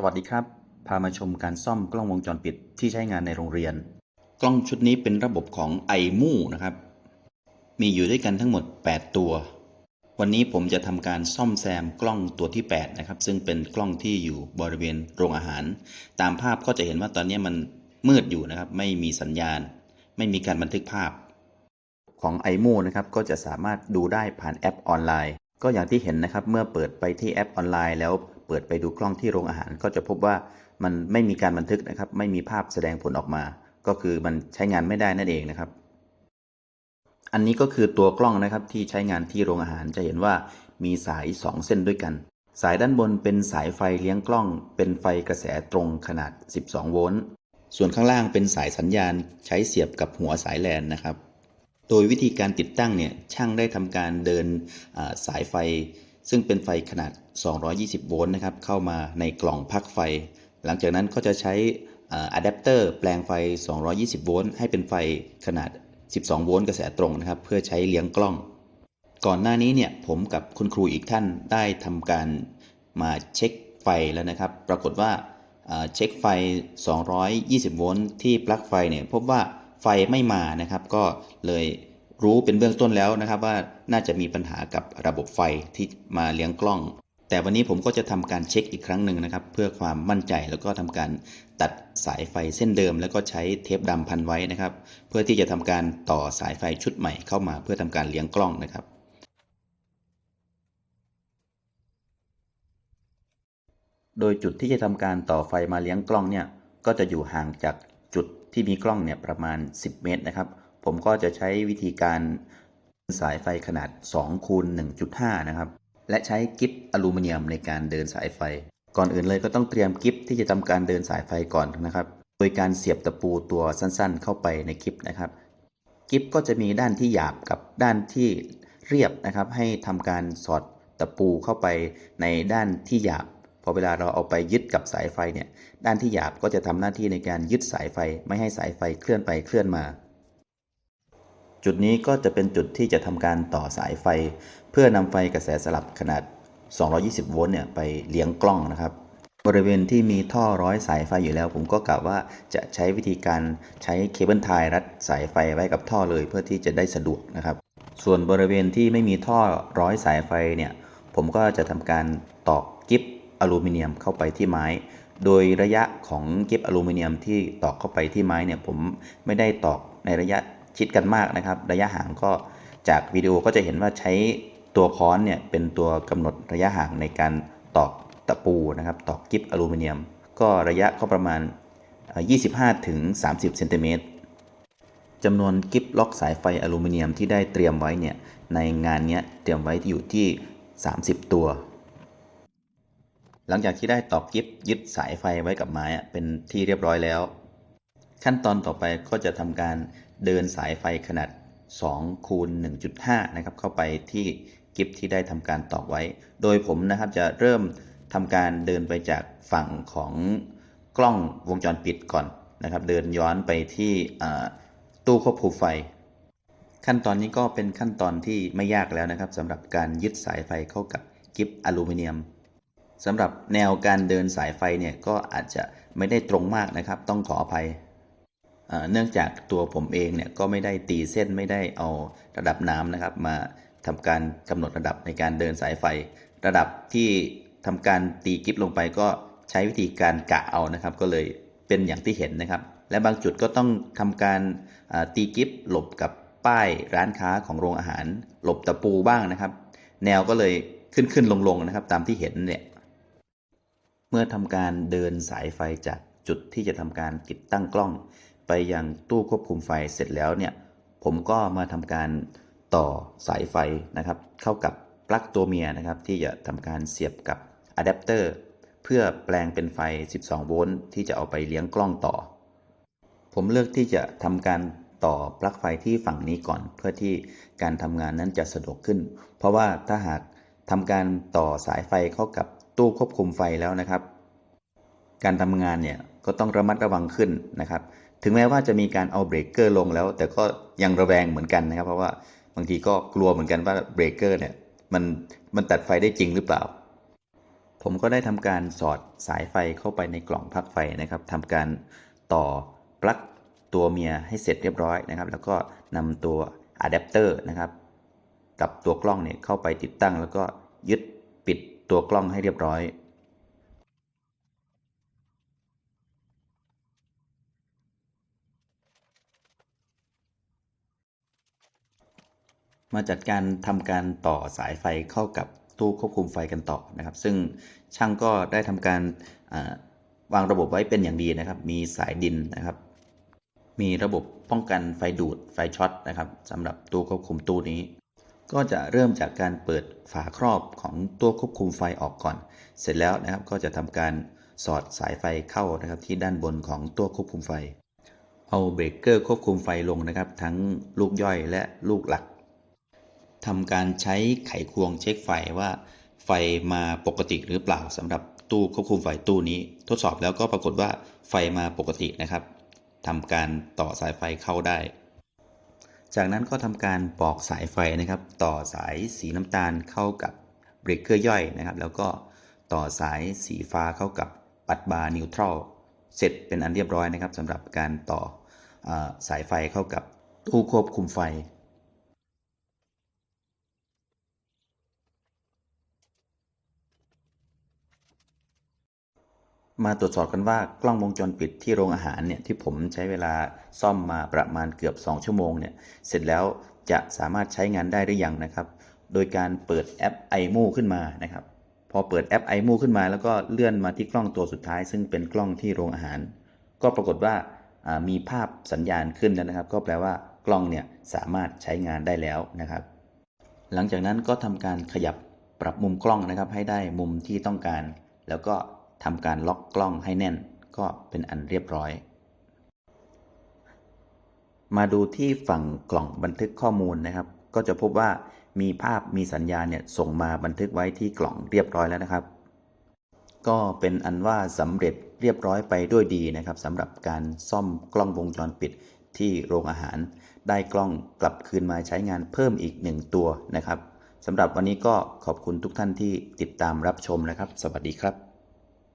สวัสดีครับ พามาชมการซ่อมกล้องวงจรปิดที่ใช้งานในโรงเรียน กล้องชุดนี้เป็นระบบของไอมูนะครับ มีอยู่ด้วยกันทั้งหมด 8 ตัว วันนี้ผมจะทำการซ่อมแซมกล้องตัวที่ 8 นะครับ ซึ่งเป็นกล้องที่อยู่บริเวณโรงอาหาร ตามภาพก็จะเห็นว่าตอนนี้มันมืดอยู่นะครับ ไม่มีสัญญาณ ไม่มีการบันทึกภาพ ของ i m o นะครับก็จะสามารถดูได้ผ่านแอปออนไลน์ ก็อย่างที่เห็นนะครับเมื่อเปิดไปที่แอปออนไลน์แล้วเปิดไปดูกล้องที่โรงอาหาร ก็จะพบว่ามันไม่มีการบันทึกนะครับไม่มีภาพแสดงผลออกมา ก็คือมันใช้งานไม่ได้นั่นเองนะครับ อันนี้ก็คือตัวกล้องนะครับที่ใช้งานที่โรงอาหารจะเห็นว่ามีสาย 2 เส้นด้วยกัน สายด้านบนเป็นสายไฟเลี้ยงกล้อง เป็นไฟกระแสตรงขนาด 12 โวลต์ส่วนข้างล่างเป็นสายสัญญาณใช้เสียบกับหัวสายแลนนะครับ โดยวิธีการติดตั้งเนี่ยช่างได้ทำการเดินสายไฟ ซึ่งเป็นไฟขนาด 220 โวลต์นะครับเข้ามาในกล่องพักไฟ หลังจากนั้นก็จะใช้อะแดปเตอร์แปลงไฟ 220 โวลต์ให้เป็นไฟขนาด 12 โวลต์กระแสตรงนะครับ เพื่อใช้เลี้ยงกล้อง ก่อนหน้านี้เนี่ยผมกับคุณครูอีกท่านได้ทำการมาเช็คไฟแล้วนะครับ ปรากฏว่าเช็คไฟ 220 โวลต์ที่ปลั๊กไฟเนี่ยพบว่า ไฟไม่มานะครับ ก็เลยรู้เป็นเบื้องต้นแล้วนะครับว่าน่าจะมีปัญหากับระบบไฟที่มาเลี้ยงกล้อง แต่วันนี้ผมก็จะทำการเช็คอีกครั้งหนึ่งนะครับ เพื่อความมั่นใจแล้วก็ทำการตัดสายไฟเส้นเดิม แล้วก็ใช้เทปดำพันไว้นะครับ เพื่อที่จะทำการต่อสายไฟชุดใหม่เข้ามา เพื่อทำการเลี้ยงกล้องนะครับโดยจุดที่จะทำการต่อไฟมาเลี้ยงกล้องเนี่ยก็จะอยู่ห่างจากจุด ที่มีกล้องเนี่ยประมาณ 10 เมตรนะครับ ผมก็จะใช้วิธีการสายไฟขนาด2คูณ1.5 นะครับ และใช้กิฟอลูมิเนียมในการเดินสายไฟ ก่อนอื่นเลยก็ต้องเตรียมกิฟที่จะทำการเดินสายไฟก่อนนะครับ โดยการเสียบตะปูตัวสั้นๆ เข้าไปในกิฟนะครับกิฟก็จะมีด้านที่หยาบกับด้านที่เรียบนะครับ ให้ทำการสอดตะปูเข้าไปในด้านที่หยาบ อเวลาเราเอาไปยึดกับสายไฟเนี่ยด้านที่หยาบก็จะทำหน้าที่ในการยึดสายไฟไม่ให้สายไฟเคลื่อนไปเคลื่อนมา จุดนี้ก็จะเป็นจุดที่จะทำการต่อสายไฟ เพื่อนำไฟกระแสสลับขนาด 220 โวลต์เนี่ยไปเลี้ยงกล้องนะครับบริเวณที่มีท่อร้อยสายไฟอยู่แล้ว ผมก็กะว่าจะใช้วิธีการใช้เคเบิลไทยรัดสายไฟไว้กับท่อเลยเพื่อที่จะได้สะดวกนะครับ ส่วนบริเวณที่ไม่มีท่อร้อยสายไฟเนี่ย ผมก็จะทำการตอก อลูมิเนียมเข้าไปที่ไม้ โดยระยะของกิฟอลูมิเนียมที่ตอกเข้าไปที่ไม้เนี่ยผมไม่ได้ตอกในระยะชิดกันมากนะครับ ระยะห่างก็จากวิดีโอก็จะเห็นว่าใช้ตัวค้อนเนี่ยเป็นตัวกำหนดระยะห่างในการตอกตะปูนะครับ ตอกกิฟอลูมิเนียม ก็ระยะก็ประมาณ 25ถึง30เซนติเมตรจำนวนกิฟล็อกสายไฟอลูมิเนียมที่ได้เตรียมไว้เนี่ยในงานนี้เตรียมไว้อยู่ที่ 30 ตัว หลังจากที่ได้ตอกกิฟยึดสายไฟไว้กับไม้เป็นที่เรียบร้อยแล้ว ขั้นตอนต่อไปก็จะทำการเดินสายไฟขนาด2คูณ1.5 นะครับ เข้าไปที่กิฟที่ได้ทำการตอกไว้ โดยผมนะครับจะเริ่มทำการเดินไปจากฝั่งของกล้องวงจรปิดก่อนนะครับ เดินย้อนไปที่ตู้ควบคุมไฟ ขั้นตอนนี้ก็เป็นขั้นตอนที่ไม่ยากแล้วนะครับสำหรับการยึดสายไฟเข้ากับกิฟอลูมิเนียม สำหรับแนวการเดินสายไฟเนี่ยก็อาจจะไม่ได้ตรงมากนะครับ ต้องขออภัย เนื่องจากตัวผมเองเนี่ยก็ไม่ได้ตีเส้นไม่ได้เอาระดับน้ำนะครับ มาทำการกำหนดระดับในการเดินสายไฟ ระดับที่ทำการตีกิฟลงไปก็ใช้วิธีการกะเอานะครับ ก็เลยเป็นอย่างที่เห็นนะครับ และบางจุดก็ต้องทำการตีกิฟหลบกับป้ายร้านค้าของโรงอาหาร หลบตะปูบ้างนะครับ แนวก็เลยขึ้นขึ้นลงลงๆนะครับ ตามที่เห็นเนี่ย เมื่อทำการเดินสายไฟจากจุดที่จะทำการติดตั้งกล้อง ไปยังตู้ควบคุมไฟเสร็จแล้วเนี่ยผมก็มาทำการต่อสายไฟนะครับ เข้ากับปลั๊กตัวเมียนะครับ ที่จะทำการเสียบกับอะแดปเตอร์เพื่อแปลงเป็นไฟ 12 โวลต์ที่จะเอาไปเลี้ยงกล้องต่อ ผมเลือกที่จะทำการต่อปลั๊กไฟที่ฝั่งนี้ก่อน เพื่อที่การทำงานนั้นจะสะดวกขึ้น เพราะว่าถ้าหากทำการต่อสายไฟเข้ากับ ตู้ควบคุมไฟแล้วนะครับ การทำงานเนี่ยก็ต้องระมัดระวังขึ้นนะครับ ถึงแม้ว่าจะมีการเอาเบรกเกอร์ลงแล้ว แต่ก็ยังระแวงเหมือนกันนะครับ เพราะว่าบางทีก็กลัวเหมือนกันว่าเบรกเกอร์เนี่ยมันมันตัดไฟได้จริงหรือเปล่า ผมก็ได้ทำการสอดสายไฟเข้าไปในกล่องพักไฟนะครับทำการต่อปลั๊กตัวเมียให้เสร็จเรียบร้อยนะครับ แล้วก็นำตัวอะแดปเตอร์นะครับ กับตัวกล้องเนี่ยเข้าไปติดตั้งแล้วก็ยึด ตัวกล้องให้เรียบร้อย มาจัดการทำการต่อสายไฟเข้ากับตู้ควบคุมไฟกันต่อนะครับ ซึ่งช่างก็ได้ทำการวางระบบไว้เป็นอย่างดีนะครับ มีสายดินนะครับ มีระบบป้องกันไฟดูดไฟช็อตนะครับสำหรับตู้ควบคุมตู้นี้ ก็จะเริ่มจากการเปิดฝาครอบของตัวควบคุมไฟออกก่อน เสร็จแล้วนะครับก็จะทำการสอดสายไฟเข้านะครับที่ด้านบนของตัวควบคุมไฟ เอาเบรกเกอร์ควบคุมไฟลงนะครับ ทั้งลูกย่อยและลูกหลักทำการใช้ไขควงเช็คไฟว่าไฟมาปกติหรือเปล่าสำหรับตู้ควบคุมไฟตู้นี้ ทดสอบแล้วก็ปรากฏว่าไฟมาปกตินะครับทำการต่อสายไฟเข้าได้ จากนั้นก็ทำการปอกสายไฟนะครับ ต่อสายสีน้ำตาลเข้ากับเบรกเกอร์ย่อยนะครับ แล้วก็ต่อสายสีฟ้าเข้ากับปัดบาร์นิวทรัลเสร็จเป็นอันเรียบร้อยนะครับสำหรับการต่ออสายไฟเข้ากับตู้ควบคุมไฟ มาตรวจสอบกันว่ากล้องวงจรปิดที่โรงอาหารเนี่ยที่ผมใช้เวลาซ่อมมาประมาณเกือบ 2 ชั่วโมงเนี่ยเสร็จแล้วจะสามารถใช้งานได้หรือยังนะครับ โดยการเปิดแอป iMo ขึ้นมานะครับ พอเปิดแอป iMo ขึ้นมา แล้วก็เลื่อนมาที่กล้องตัวสุดท้าย ซึ่งเป็นกล้องที่โรงอาหาร ก็ปรากฏว่าอ่ามีภาพสัญญาณขึ้นแล้วนะครับ ก็แปลว่ากล้องเนี่ยสามารถใช้งานได้แล้วนะครับ หลังจากนั้นก็ทำการขยับปรับมุมกล้องนะครับ ให้ได้มุมที่ต้องการ แล้วก็ ทำการล็อกกล้องให้แน่นก็เป็นอันเรียบร้อย มาดูที่ฝั่งกล่องบันทึกข้อมูลนะครับ ก็จะพบว่ามีภาพมีสัญญาณเนี่ยส่งมาบันทึกไว้ที่กล่องเรียบร้อยแล้วนะครับ ก็เป็นอันว่าสำเร็จเรียบร้อยไปด้วยดีนะครับสำหรับการซ่อมกล้องวงจรปิดที่โรงอาหาร ได้กล้องกลับคืนมาใช้งานเพิ่มอีกหนึ่งตัวนะครับสำหรับวันนี้ก็ขอบคุณทุกท่านที่ติดตามรับชมนะครับ สวัสดีครับ